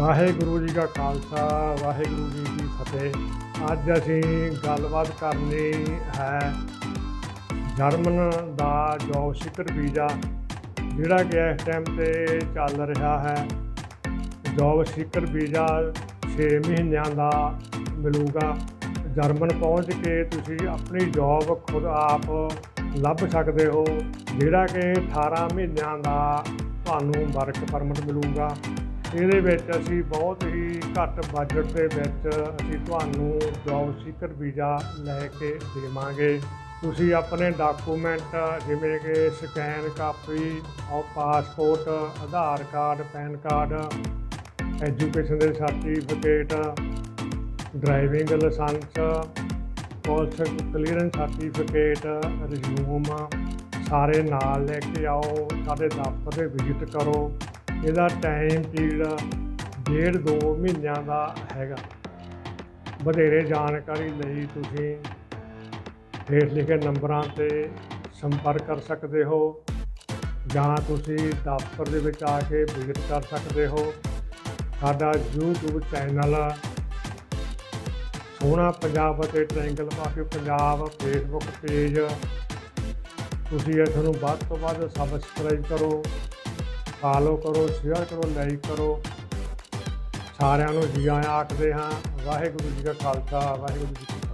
ਵਾਹਿਗੁਰੂ ਜੀ ਕਾ ਖਾਲਸਾ, ਵਾਹਿਗੁਰੂ ਜੀ ਕੀ ਫਤਿਹ। ਅੱਜ ਅਸੀਂ ਗੱਲਬਾਤ ਕਰਨੀ ਹੈ ਜਰਮਨ ਦਾ ਜੋਬ ਸਿਕਰ ਵੀਜ਼ਾ, ਜਿਹੜਾ ਕਿ ਇਸ ਟਾਈਮ ਤੇ ਚੱਲ ਰਿਹਾ ਹੈ। ਜੋਬ ਸਿਕਰ ਵੀਜ਼ਾ 6 ਮਹੀਨਿਆਂ ਦਾ ਮਿਲੂਗਾ। ਜਰਮਨ ਪਹੁੰਚ ਕੇ ਤੁਸੀਂ ਆਪਣੀ ਜੌਬ ਖੁਦ ਆਪ ਲੱਭ ਸਕਦੇ ਹੋ, ਜਿਹੜਾ ਕਿ 18 ਮਹੀਨਿਆਂ ਦਾ ਤੁਹਾਨੂੰ ਵਰਕ ਪਰਮਿਟ ਮਿਲੂਗਾ। ਇਹਦੇ ਵਿੱਚ ਅਸੀਂ ਬਹੁਤ ਹੀ ਘੱਟ ਬਜਟ ਦੇ ਵਿੱਚ ਅਸੀਂ ਤੁਹਾਨੂੰ ਜੌਬ ਸੀਕਰ ਵੀਜ਼ਾ ਲੈ ਕੇ ਦੇਵਾਂਗੇ। ਤੁਸੀਂ ਆਪਣੇ ਡਾਕੂਮੈਂਟ ਜਿਵੇਂ ਕਿ ਸਕੈਨ ਕਾਪੀ ਔਰ passport Aadhaar card PAN card education ਦੇ certificate driving licence police clearance certificate resume ਸਾਰੇ ਨਾਲ ਲੈ ਕੇ ਆਓ, ਸਾਡੇ ਦਫ਼ਤਰ 'ਤੇ ਵਿਜ਼ਿਟ ਕਰੋ। ਇਹਦਾ ਟਾਈਮ ਪੀਰੀਅਡ ਡੇਢ ਦੋ ਮਹੀਨਿਆਂ ਦਾ ਹੈਗਾ। ਵਧੇਰੇ ਜਾਣਕਾਰੀ ਲਈ ਤੁਸੀਂ ਹੇਠ ਲਿਖੇ ਨੰਬਰਾਂ ਤੇ ਸੰਪਰਕ ਕਰ ਸਕਦੇ ਹੋ ਜਾਂ ਤੁਸੀਂ ਦਫ਼ਤਰ ਦੇ ਵਿੱਚ ਆ ਕੇ ਵਿਜ਼ਿਟ ਕਰ ਸਕਦੇ ਹੋ। ਸਾਡਾ YouTube ਚੈਨਲ ਸੋਹਣਾ ਪੰਜਾਬ ਅਤੇ triangle Pak Punjab Facebook page ਤੁਸੀਂ ਇਸ ਨੂੰ ਵੱਧ ਤੋਂ ਵੱਧ ਸਬਸਕ੍ਰਾਈਬ ਕਰੋ। ਫਾਲੋ ਕਰੋ ਸ਼ੇਅਰ ਕਰੋ ਲਾਈਕ ਕਰੋ। ਸਾਰਿਆਂ ਨੂੰ ਜੀ ਆਇਆਂ ਆਖਦੇ ਹਾਂ, ਵਾਹਿਗੁਰੂ ਜੀ ਕਾ ਖਾਲਸਾ, ਵਾਹਿਗੁਰੂ ਜੀ ਕੀ